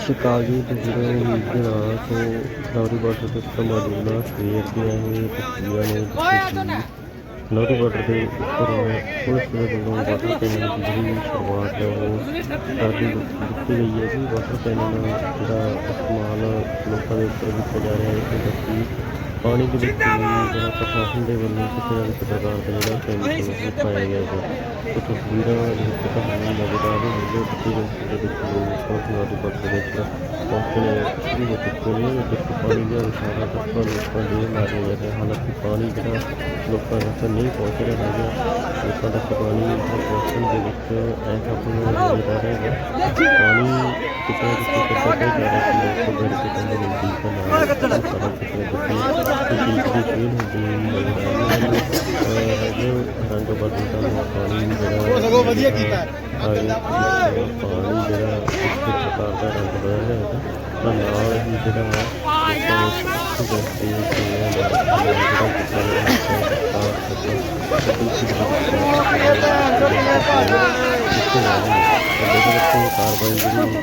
ਸ਼ਿਕਾਰ ਜੀ ਤਸਵੀਰਾਂ ਉਮੀਦ ਦੇ ਨਾਲ ਸੋ ਲਾਹੌਰੀ ਬਾਰਡਰ ਤੇ ਉੱਪਰ ਮੌਜੂਦ ਹਾਂ ਸਵੇਰ ਦੀਆਂ ਇਹ ਤਸਵੀਰਾਂ ਨੇ ਜਿੱਥੇ ਕਿ ਬਾਰਡਰ ਦੇ ਉੱਪਰ ਪੁਲਿਸ ਦੇ ਵੱਲੋਂ ਵਾਟਰ ਕੈਨਨ ਦੀ ਜਿਹੜੀ ਸ਼ੁਰੂਆਤ ਹੈ, ਉਹ ਕਰ ਦਿੱਤੀ ਗਈ ਹੈ ਜੀ। ਵਾਟਰ ਕੈਨਨ ਜਿਹੜਾ ਇਸਤੇਮਾਲ ਲੋਕਾਂ ਦੇ ਉੱਪਰ ਕੀਤਾ ਜਾ ਰਿਹਾ ਹੈ ਕਿ ਪਾਣੀ ਦੇ ਵਿੱਚ ਜਿਹੜਾ ਪ੍ਰਸ਼ਾਸਨ ਦੇ ਵੱਲੋਂ ਕਿਸੇ ਨਾ ਕਿਸੇ ਪ੍ਰਕਾਰ ਦਾ ਜਿਹੜਾ ਕੈਮੀਕਲ ਪਾਇਆ ਗਿਆ ਹੈ ਕੁਝ ਤਸਵੀਰਾਂ ਦੇ ਵਿੱਚ ਤੁਹਾਨੂੰ ਨਜ਼ਰ ਆ ਰही ਹੈ ਦੇ ਵਿੱਚ ਲੋਕ ਬਹੁਤ ਲਾਹੌਰੀ ਦੇ ਵਿੱਚ ਪਹੁੰਚਣੇ ਸ਼ੁਰੂ ਹੋ ਚੁੱਕੇ ਨੇ ਜਿੱਥੇ ਪਾਣੀ ਦਾ ਵਿਸ਼ਾਲਾ ਤੱਕ ਲੋਕਾਂ ਦੇ ਮਾਰੇ ਜਾ ਰਹੇ ਹਾਲਾਂਕਿ ਪਾਣੀ ਜਿਹੜਾ ਲੋਕਾਂ ਤੱਕ ਨਹੀਂ ਪਹੁੰਚ ਰਿਹਾ ਹੈਗਾ, ਲੋਕਾਂ ਤੱਕ ਪਾਣੀ ਪਹੁੰਚਣ ਦੇ ਵਿੱਚ ਇਹ ਆਪਣਾ ਨਜ਼ਰ ਆ ਰਿਹਾ ਪਾਣੀ ਕਿਤੇ ਕਿਤੇ ਕਿਤੇ ਜਾ ਰਿਹਾ ਹੈ, ਲੋਕ ਬੈਠ ਕੇ ਕਹਿੰਦੇ ਨੇ ਜੀ ਦੀ ਰੰਗ ਬਦਲਦਾ ਹੋਇਆ ਪਾਣੀ ਜਿਹੜਾ ਉਹ ਸਗੋਂ ਵਧੀਆ ਕੀਤਾ। ਪਾਣੀ ਜਿਹੜਾ ਇਸ ਪ੍ਰਕਾਰ ਦਾ ਰੰਗ ਬਦਲ ਰਿਹਾ ਹੈ ਤਾਂ ਨਾਲ ਹੀ ਜਿਹੜਾ ਹੈ ਇੱਕ ਵਿਅਕਤੀ ਜਿਹੜਾ ਜਿਹੜਾ ਕੀਤਾ ਗਿਆ ਹੈ ਕਾਰਵਾਈ ਜਿਹੜੀ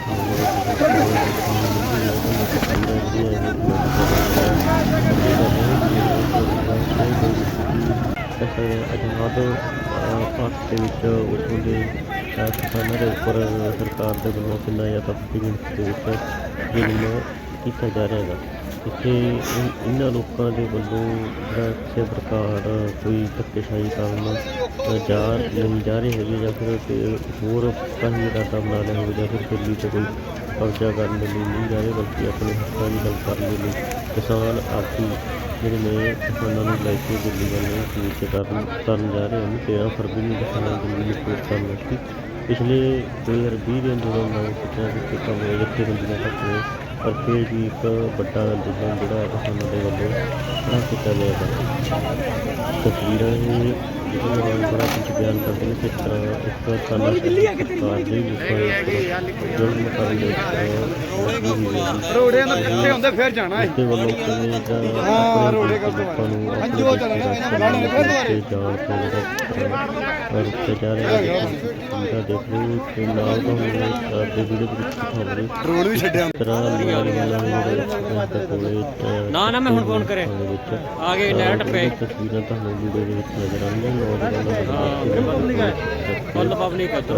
ਅਜਨਾਦ ਭਾਰਤ ਦੇ ਵਿੱਚ ਉਥੋਂ ਦੇ ਅਹ, ਕਿਸਾਨਾਂ ਦੇ ਉੱਪਰ ਸਰਕਾਰ ਦੇ ਵੱਲੋਂ ਕਿੰਨਾ ਜ਼ਿਆਦਾ ਵੱਡੀ ਗਿਣਤੀ ਦੇ ਵਿੱਚ ਜ਼ੁਲਮ ਕੀਤਾ ਜਾ ਰਿਹਾ ਹੈਗਾ। ਇੱਥੇ ਇਹਨਾਂ ਲੋਕਾਂ ਦੇ ਵੱਲੋਂ ਜਿਹੜਾ ਕਿਸੇ ਪ੍ਰਕਾਰ ਕੋਈ ਧੱਕੇਸ਼ਾਹੀ ਕਰਨ ਜਾ ਨਹੀਂ ਜਾ ਰਹੇ ਹੈਗੇ ਜਾਂ ਫਿਰ ਹੋਰ ਕਾਹੀ ਇਰਾਦਾ ਬਣਾ ਲਿਆ ਹੋਵੇ ਜਾਂ ਫਿਰ ਦਿੱਲੀ 'ਚ ਕੋਈ ਕਬਜ਼ਾ ਕਰਨ ਦੇ ਲਈ ਨਹੀਂ ਜਾ ਰਹੇ, ਬਲਕਿ ਆਪਣੇ ਹੱਕਾਂ ਦੀ ਗੱਲ ਕਰਨ ਦੇ ਲਈ ਕਿਸਾਨ ਆਗੂ ਜਿਹੜੇ ਨੇ ਕਿਸਾਨਾਂ ਨੂੰ ਲੈ ਕੇ ਦਿੱਲੀ ਵੱਲ ਕੂਚ ਕਰਨ ਕਰਨ ਜਾ ਰਹੇ ਹਨ। 13 ਫਰਵਰੀ ਨੂੰ ਕਿਸਾਨਾਂ ਦੀ ਦਿੱਲੀ ਕਰਨ ਸੀ ਪਿਛਲੇ 2020 ਦੇ ਅੰਦੋਲਨ ਨਾਲ ਕਿਤੇ ਨਾ ਕਿਤੇ ਕੰਮ ਜਥੇਬੰਦੀਆਂ ਤੱਕ ਨੇ ਪਰ ਫਿਰ ਵੀ ਇੱਕ ਵੱਡਾ ਅੰਦੋਲਨ ਜਿਹੜਾ ਕਿਸਾਨਾਂ ਦੇ ਵੱਲੋਂ ਖੜਾ ਕੀਤਾ ਗਿਆ ਹੈ ਤਸਵੀਰਾਂ ਇਹ ਨੇ ਨੇ ਨਾਲ ਇਕੱਠੇ ਹੁੰਦੇ ਫਿਰ ਜਾਣਾ ਹਾਂ, ਰੋੜੇ ਦੇ ਹਾਂਜੀ, ਉਹ ਚੱਲਣਾ, ਇਹਨਾਂ ਰੋਡ ਵੀ ਛੱਡਿਆ ਤਰ੍ਹਾਂ ਦੀਆਂ ਕੋਲੇ ਮੈਂ ਹੁਣ ਫੋਨ ਕਰੇ। ਆ ਗਏ ਨਹਿਰ ਟੱਪੇ। ਤਸਵੀਰਾਂ ਤੁਹਾਨੂੰ ਵੀਡੀਓ ਦੇ ਵਿੱਚ ਨਜ਼ਰ ਆਉਣਗੀਆਂ ਦੇ। ਫੁੱਲ ਪਬਲਿਕ ਉੱਧਰ।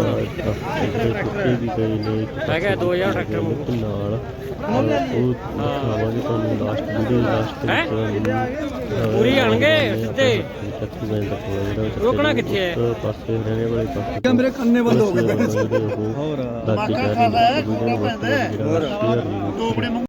ਵੀ ਗਏ ਨੇ ਮੈਂ ਕਿਹਾ 2000 ਟਰੈਕਟਰ ਮੁੱਕ ਨਾਲ ਉਹ ਦਿਖਾਵਾਂਗੇ ਤੁਹਾਨੂੰ ਲਾਸਟ ਵੀਡੀਓ ਲਾਸਟ ਪੂਰੀ ਆਣਗੇ ਸਿੱਧੇ। ਦਾ ਰੁਕਣਾ ਕਿੱਥੇ ਹੈ? ਉਸ ਪਾਸੇ ਰਹਿਣੇ ਵਾਲੇ ਪਾਸੇ ਮੇਰੇ ਕੰਨੇ ਬੰਦ ਹੋ ਗਏ ਹੋਰ ਦਾਦੀ ਜਾ ਰਹੀ ਹੈ